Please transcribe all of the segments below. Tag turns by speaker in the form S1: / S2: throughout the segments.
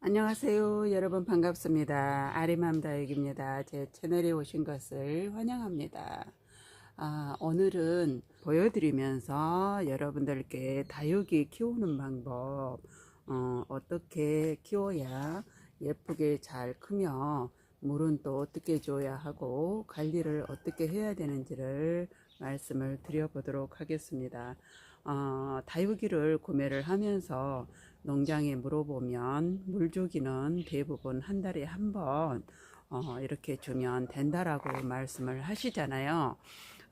S1: 안녕하세요. 여러분 반갑습니다. 아리맘 다육입니다. 제 채널에 오신 것을 환영합니다. 아, 오늘은 보여드리면서 여러분들께 다육이 키우는 방법, 어, 어떻게 키워야 예쁘게 잘 크며 물은 또 어떻게 줘야 하고 관리를 어떻게 해야 되는지를 말씀을 드려보도록 하겠습니다. 어, 다육이를 구매를 하면서 농장에 물어보면 물주기는 대부분 한 달에 한번 어, 이렇게 주면 된다라고 말씀을 하시잖아요.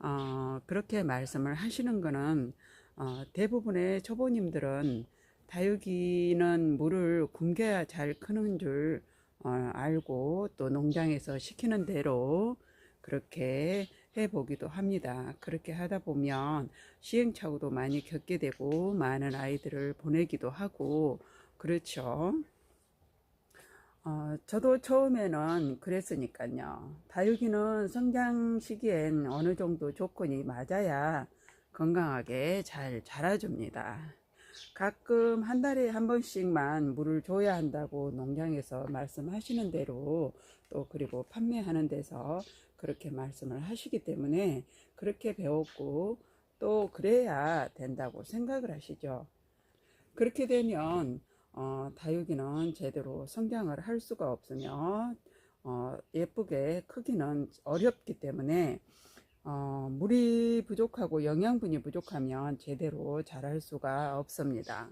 S1: 어, 그렇게 말씀을 하시는 거는 어, 대부분의 초보님들은 다육이는 물을 굶겨야 잘 크는 줄 어, 알고 또 농장에서 시키는 대로 그렇게 해보기도 합니다. 그렇게 하다 보면 시행착오도 많이 겪게 되고 많은 아이들을 보내기도 하고 그렇죠. 어, 저도 처음에는 그랬으니까요. 다육이는 성장 시기엔 어느 정도 조건이 맞아야 건강하게 잘 자라줍니다. 가끔 한 달에 한 번씩만 물을 줘야 한다고 농장에서 말씀하시는 대로 또 그리고 판매하는 데서 그렇게 말씀을 하시기 때문에 그렇게 배웠고 또 그래야 된다고 생각을 하시죠. 그렇게 되면 어, 다육이는 제대로 성장을 할 수가 없으며 어, 예쁘게 크기는 어렵기 때문에 어, 물이 부족하고 영양분이 부족하면 제대로 자랄 수가 없습니다.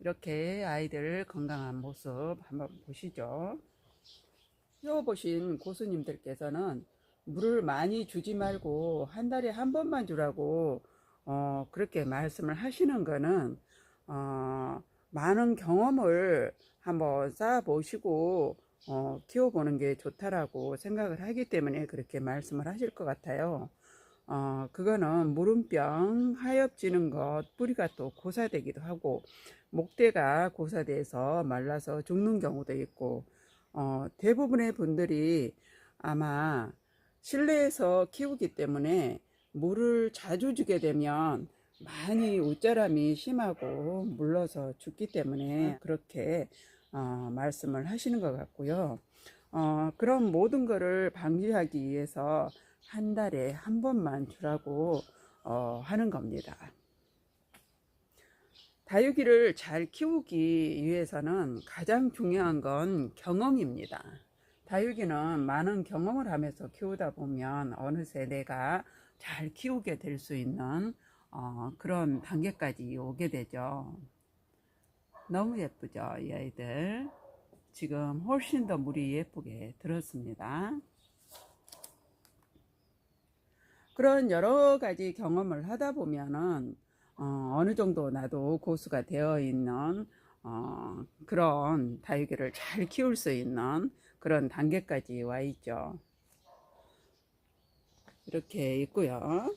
S1: 이렇게 아이들 건강한 모습 한번 보시죠. 키워 보신 고수님들께서는 물을 많이 주지 말고 한 달에 한 번만 주라고 어, 그렇게 말씀을 하시는 거는 어, 많은 경험을 한번 쌓아 보시고 어, 키워보는 게 좋다라고 생각을 하기 때문에 그렇게 말씀을 하실 것 같아요. 어, 그거는 물음병, 하엽지는 것, 뿌리가 또 고사되기도 하고, 목대가 고사돼서 말라서 죽는 경우도 있고, 어, 대부분의 분들이 아마 실내에서 키우기 때문에 물을 자주 주게 되면 많이 웃자람이 심하고 물러서 죽기 때문에 그렇게 어, 말씀을 하시는 것 같고요. 어, 그런 모든 것을 방지하기 위해서 한 달에 한 번만 주라고 어, 하는 겁니다. 다육이를 잘 키우기 위해서는 가장 중요한 건 경험입니다. 다육이는 많은 경험을 하면서 키우다 보면 어느새 내가 잘 키우게 될 수 있는 어, 그런 단계까지 오게 되죠. 너무 예쁘죠, 이 아이들. 지금 훨씬 더 물이 예쁘게 들었습니다. 그런 여러 가지 경험을 하다 보면은 어, 느 정도 나도 고수가 되어 있는 어, 그런 다육이를 잘 키울 수 있는 그런 단계까지 와 있죠. 이렇게 있고요.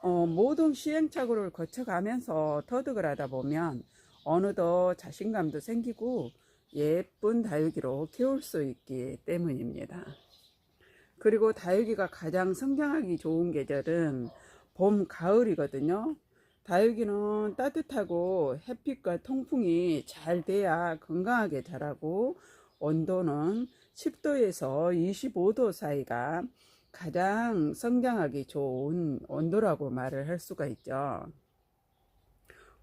S1: 어, 모든 시행착오를 거쳐가면서 터득을 하다 보면 어느덧 자신감도 생기고 예쁜 다육이로 키울 수 있기 때문입니다. 그리고 다육이가 가장 성장하기 좋은 계절은 봄, 가을이거든요. 다육이는 따뜻하고 햇빛과 통풍이 잘 돼야 건강하게 자라고 온도는 10도에서 25도 사이가 가장 성장하기 좋은 온도라고 말을 할 수가 있죠.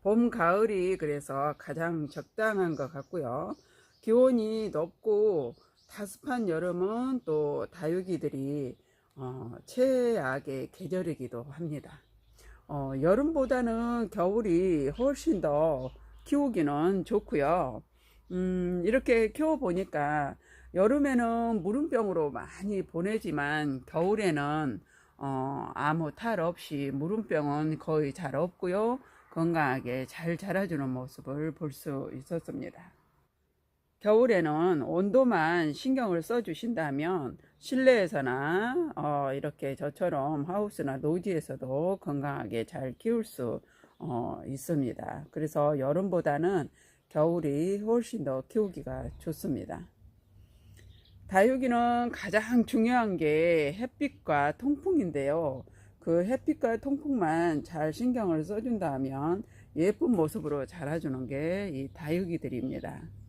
S1: 봄, 가을이 그래서 가장 적당한 것 같고요. 기온이 높고 다습한 여름은 또 다육이들이 어, 최악의 계절이기도 합니다. 어, 여름보다는 겨울이 훨씬 더 키우기는 좋고요. 음, 이렇게 키워보니까 여름에는 물음병으로 많이 보내지만 겨울에는 어, 아무 탈 없이 물음병은 거의 잘 없고요. 건강하게 잘 자라주는 모습을 볼 수 있었습니다. 겨울에는 온도만 신경을 써 주신다면 실내에서나 어, 이렇게 저처럼 하우스나 노지에서도 건강하게 잘 키울 수 어, 있습니다. 그래서 여름보다는 겨울이 훨씬 더 키우기가 좋습니다. 다육이는 가장 중요한 게 햇빛과 통풍인데요. 그 햇빛과 통풍만 잘 신경을 써준다면 예쁜 모습으로 자라주는 게 이 다육이들입니다.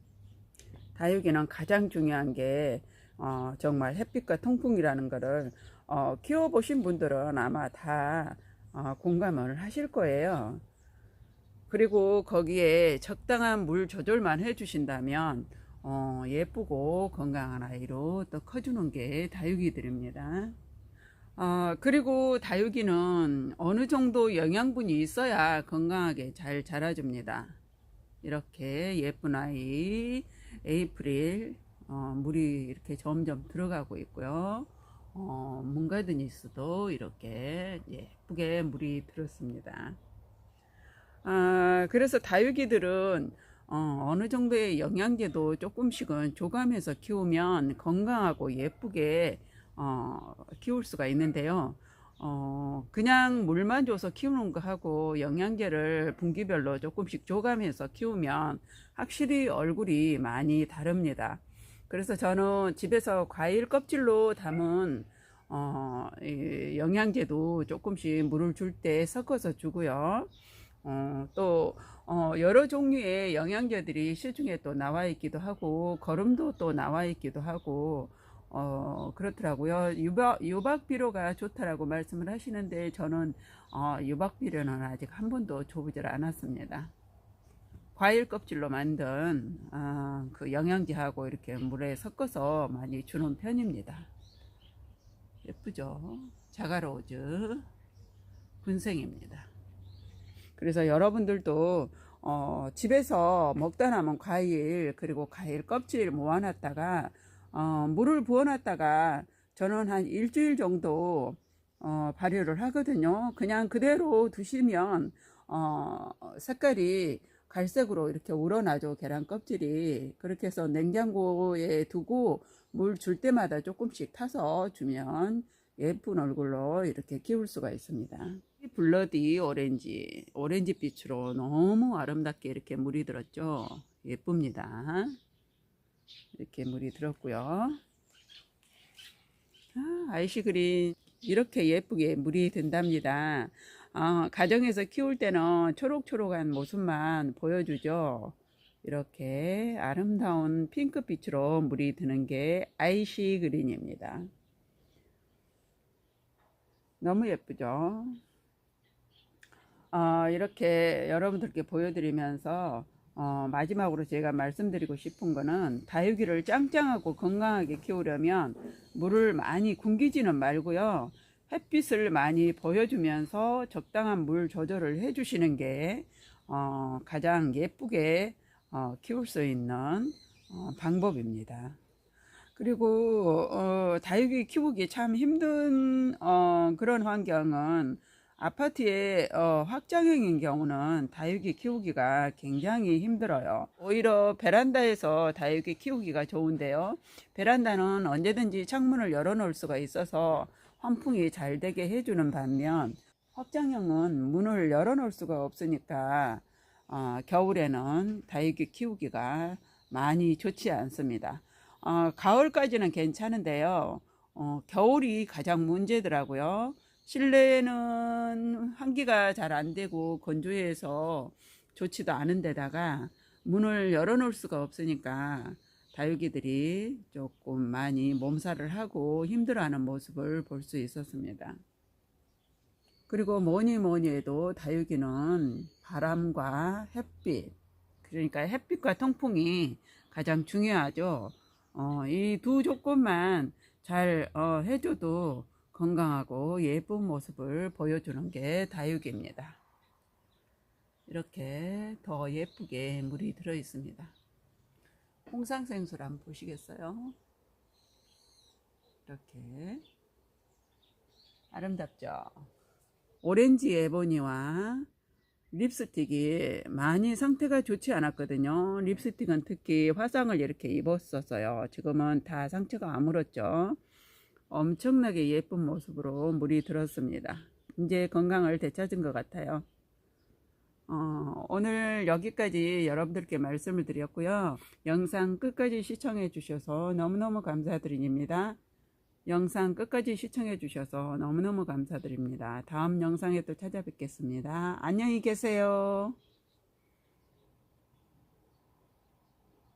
S1: 다육이는 가장 중요한 게 어, 정말 햇빛과 통풍이라는 거를 어, 키워보신 분들은 아마 다 어, 공감을 하실 거예요. 그리고 거기에 적당한 물 조절만 해주신다면 어, 예쁘고 건강한 아이로 또 커주는 게 다육이들입니다. 어, 그리고 다육이는 어느 정도 영양분이 있어야 건강하게 잘 자라줍니다. 이렇게 예쁜 아이 에이프릴 어, 물이 이렇게 점점 들어가고 있고요. 어, 문가드니스도 이렇게 예쁘게 물이 들었습니다. 아, 그래서 다육이들은 어, 어느 정도의 영양제도 조금씩은 조감해서 키우면 건강하고 예쁘게 어, 키울 수가 있는데요. 어, 그냥 물만 줘서 키우는 거 하고 영양제를 분기별로 조금씩 조감해서 키우면 확실히 얼굴이 많이 다릅니다. 그래서 저는 집에서 과일 껍질로 담은 어, 이 영양제도 조금씩 물을 줄 때 섞어서 주고요. 어, 또 어, 여러 종류의 영양제들이 시중에 또 나와 있기도 하고 거름도 또 나와 있기도 하고 어, 그렇더라고요. 유박, 유박비료가 좋다라고 말씀을 하시는데 저는 어, 유박비료는 아직 한 번도 줘보질 않았습니다. 과일 껍질로 만든 어, 그 영양제하고 이렇게 물에 섞어서 많이 주는 편입니다. 예쁘죠? 자가로우즈 군생입니다. 그래서 여러분들도 어, 집에서 먹다 남은 과일 그리고 과일 껍질 모아놨다가 어, 물을 부어놨다가 저는 한 일주일 정도 어, 발효를 하거든요. 그냥 그대로 두시면 어, 색깔이 갈색으로 이렇게 우러나죠. 계란 껍질이. 그렇게 해서 냉장고에 두고 물 줄 때마다 조금씩 타서 주면 예쁜 얼굴로 이렇게 키울 수가 있습니다. 블러디 오렌지, 오렌지 빛으로 너무 아름답게 이렇게 물이 들었죠. 예쁩니다. 이렇게 물이 들었고요. 아, 아이시 그린 이렇게 예쁘게 물이 든답니다. 어, 가정에서 키울 때는 초록초록한 모습만 보여주죠. 이렇게 아름다운 핑크빛으로 물이 드는 게 아이시 그린입니다. 너무 예쁘죠? 어, 이렇게 여러분들께 보여드리면서 어, 마지막으로 제가 말씀드리고 싶은 거는 다육이를 짱짱하고 건강하게 키우려면 물을 많이 굶기지는 말고요. 햇빛을 많이 보여주면서 적당한 물 조절을 해주시는 게 어, 가장 예쁘게 어, 키울 수 있는 어, 방법입니다. 그리고 어, 다육이 키우기 참 힘든 어, 그런 환경은 아파트의 어, 확장형인 경우는 다육이 키우기가 굉장히 힘들어요. 오히려 베란다에서 다육이 키우기가 좋은데요. 베란다는 언제든지 창문을 열어놓을 수가 있어서 환풍이 잘 되게 해주는 반면 확장형은 문을 열어놓을 수가 없으니까 어, 겨울에는 다육이 키우기가 많이 좋지 않습니다. 어, 가을까지는 괜찮은데요. 어, 겨울이 가장 문제더라고요. 실내는 환기가 잘 안 되고 건조해서 좋지도 않은 데다가 문을 열어놓을 수가 없으니까 다육이들이 조금 많이 몸살을 하고 힘들어하는 모습을 볼 수 있었습니다. 그리고 뭐니 뭐니 해도 다육이는 바람과 햇빛, 그러니까 햇빛과 통풍이 가장 중요하죠. 어, 이 두 조건만 잘 어, 해줘도 건강하고 예쁜 모습을 보여주는 게 다육입니다. 이렇게 더 예쁘게 물이 들어 있습니다. 홍상생수를 한번 보시겠어요? 이렇게 아름답죠? 오렌지 에보니와 립스틱이 많이 상태가 좋지 않았거든요. 립스틱은 특히 화상을 이렇게 입었었어요. 지금은 다 상처가 아물었죠. 엄청나게 예쁜 모습으로 물이 들었습니다. 이제 건강을 되찾은 것 같아요. 어, 오늘 여기까지 여러분들께 말씀을 드렸고요. 영상 끝까지 시청해 주셔서 너무너무 감사드립니다. 영상 끝까지 시청해 주셔서 너무너무 감사드립니다. 다음 영상에 또 찾아뵙겠습니다. 안녕히 계세요.